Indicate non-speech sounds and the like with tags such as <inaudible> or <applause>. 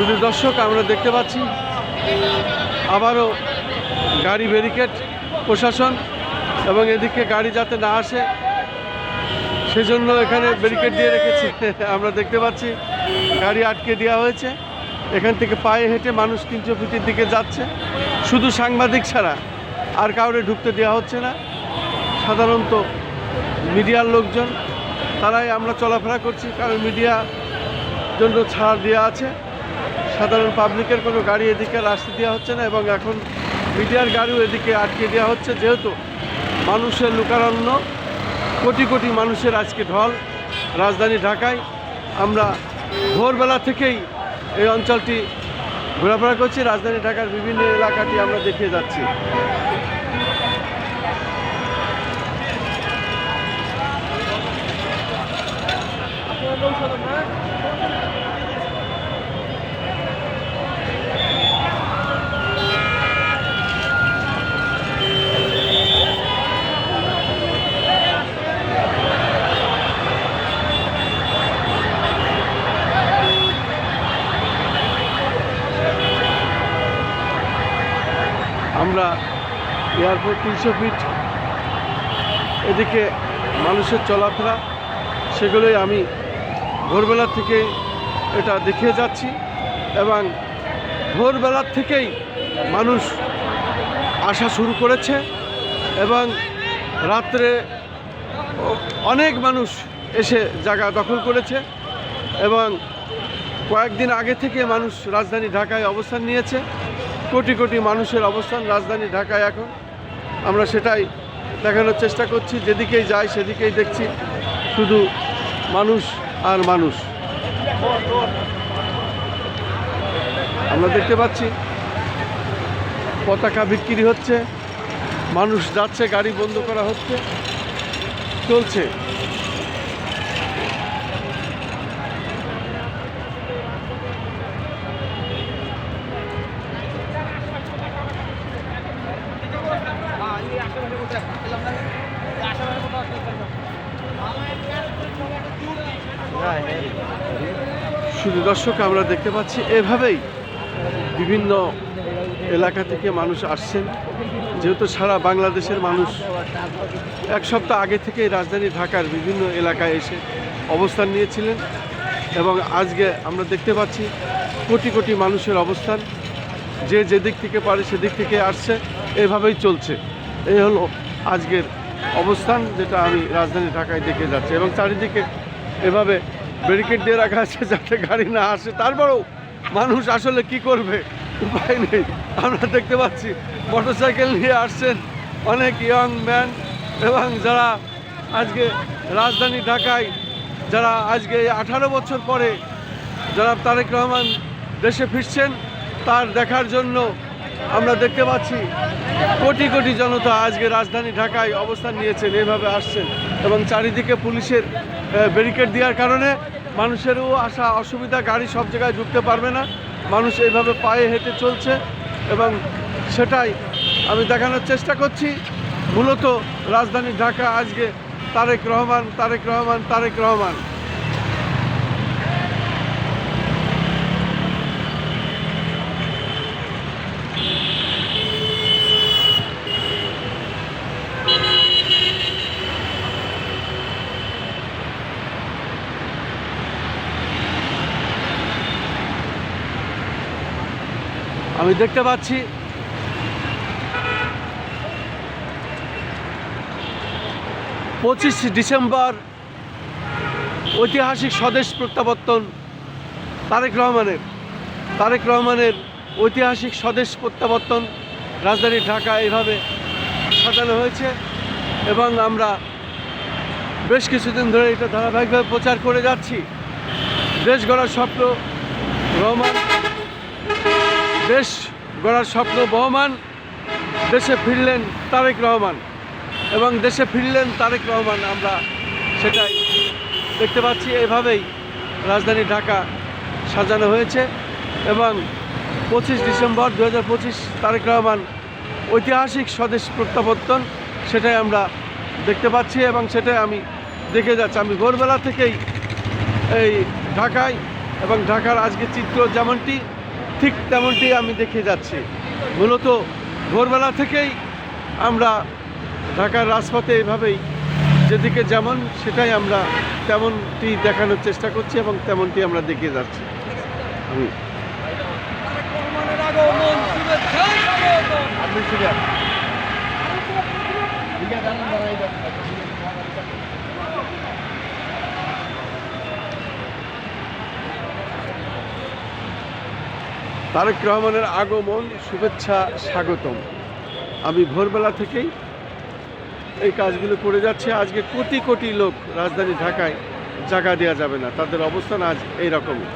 শুধু দর্শক, আমরা দেখতে পাচ্ছি আবারও গাড়ি ব্যারিকেড প্রশাসন এবং এদিকে গাড়ি যাতে না আসে, সেজন্য এখানে ব্যারিকেড দিয়ে রেখেছে। <laughs> আমরা দেখতে পাচ্ছি গাড়ি আটকে দেওয়া হয়েছে। এখান থেকে পায়ে হেঁটে মানুষ তিনশো ফিটের দিকে যাচ্ছে। শুধু সাংবাদিক ছাড়া আর কাউরে ঢুকতে দেওয়া হচ্ছে না। সাধারণত মিডিয়ার লোকজন, তারাই আমরা চলাফেরা করছি। কারণ মিডিয়া জন্য ছাড় দেওয়া আছে। সাধারণ পাবলিকের কোনো গাড়ি এদিকে রাস্তা দেওয়া হচ্ছে না এবং এখন মিডিয়ার গাড়িও এদিকে আটকে দেওয়া হচ্ছে, যেহেতু মানুষের লোকারণ্য, কোটি কোটি মানুষের আজকে ঢল রাজধানী ঢাকায়। আমরা ভোরবেলা থেকেই এই অঞ্চলটি ঘোরাফেরা করছি, রাজধানী ঢাকার বিভিন্ন এলাকাটি আমরা দেখিয়ে যাচ্ছি। আমরা এয়ারপোর্ট তিনশো ফিট এদিকে মানুষের চলাফেরা, সেগুলোই আমি ভোরবেলা থেকে এটা দেখিয়ে যাচ্ছি এবং ভোরবেলার থেকেই মানুষ আসা শুরু করেছে এবং রাত্রে অনেক মানুষ এসে জায়গা দখল করেছে এবং কয়েকদিন আগে থেকে মানুষ রাজধানী ঢাকায় অবস্থান নিয়েছে। কোটি কোটি মানুষের অবস্থান রাজধানী ঢাকায় এখন। আমরা সেটাই দেখানোর চেষ্টা করছি, যেদিকেই যাই সেদিকেই দেখছি, শুধু মানুষ আর মানুষ। আমরা দেখতে পাচ্ছি, পতাকা বিক্রি হচ্ছে, মানুষ যাচ্ছে, গাড়ি বন্ধ করা হচ্ছে, চলছে। শুধু দর্শক, আমরা দেখতে পাচ্ছি এভাবেই বিভিন্ন এলাকা থেকে মানুষ আসছেন। যেহেতু সারা বাংলাদেশের মানুষ এক সপ্তাহ আগে থেকে রাজধানী ঢাকার বিভিন্ন এলাকায় এসে অবস্থান নিয়েছিলেন এবং আজকে আমরা দেখতে পাচ্ছি কোটি কোটি মানুষের অবস্থান। যে যেদিক থেকে পারে সেদিক থেকে আসছে, এভাবেই চলছে। এই হলো আজকের অবস্থান, যেটা আমি রাজধানী ঢাকায় দেখে যাচ্ছি। এবং চারিদিকে এভাবে ব্যারিকেড দিয়ে রাখা আছে যাতে গাড়ি না আসে। তারপরেও মানুষ আসলে কি করবে? উপায় নেই। আমরা দেখতে পাচ্ছি মোটরসাইকেল নিয়ে আসছেন অনেক ইয়ং ম্যান এবং যারা আজকে রাজধানী ঢাকায়, যারা আজকে আঠারো বছর পরে যারা তারেক রহমান দেশে ফিরছেন, তার দেখার জন্য আমরা দেখতে পাচ্ছি কোটি কোটি জনতা আজকে রাজধানী ঢাকায় অবস্থান নিয়েছেন, এভাবে আসছেন এবং চারিদিকে পুলিশের ব্যারিকেড দেওয়ার কারণে মানুষেরও আসা অসুবিধা, গাড়ি সব জায়গায় ঢুকতে পারবে না, মানুষ এইভাবে পায়ে হেঁটে চলছে এবং সেটাই আমি দেখানোর চেষ্টা করছি। মূলত রাজধানী ঢাকা আজকে তারেক রহমান তারেক রহমান তারেক রহমান। আমি দেখতে পাচ্ছি। পঁচিশ ডিসেম্বর, ঐতিহাসিক স্বদেশ প্রত্যাবর্তন, তারেক রহমানের তারেক রহমানের ঐতিহাসিক স্বদেশ প্রত্যাবর্তন রাজধানী ঢাকা এইভাবে সাজানো হয়েছে এবং আমরা বেশ কিছুদিন ধরে এটা ধারাবাহিকভাবে প্রচার করে যাচ্ছি। দেশ গড়ার স্বপ্ন, রহমান দেশ গড়ার স্বপ্ন বহমান, দেশে ফিরলেন তারেক রহমান। এবং দেশে ফিরলেন তারেক রহমান আমরা সেটাই দেখতে পাচ্ছি। এভাবেই রাজধানী ঢাকা সাজানো হয়েছে এবং পঁচিশ ডিসেম্বর দু হাজার পঁচিশ তারেক রহমান ঐতিহাসিক স্বদেশ প্রত্যাবর্তন, সেটাই আমরা দেখতে পাচ্ছি এবং সেটাই আমি দেখে যাচ্ছি। আমি ভোরবেলা থেকেই এই ঢাকায় এবং ঢাকার আজকে চিত্র যেমনটি ঠিক তেমনটি আমি দেখে যাচ্ছি। মূলত ভোরবেলা থেকেই আমরা ঢাকার রাজপথে এভাবেই যেদিকে যেমন সেটাই আমরা তেমনটি দেখানোর চেষ্টা করছি এবং তেমনটি আমরা দেখে যাচ্ছি। তারেক রহমানের আগমন, শুভেচ্ছা, স্বাগতম। আমি ভোরবেলা থেকেই এই কাজগুলো করে যাচ্ছে। আজকে কোটি কোটি লোক রাজধানী ঢাকায় জায়গা দেওয়া যাবে না। তাদের অবস্থান আজ এই রকমই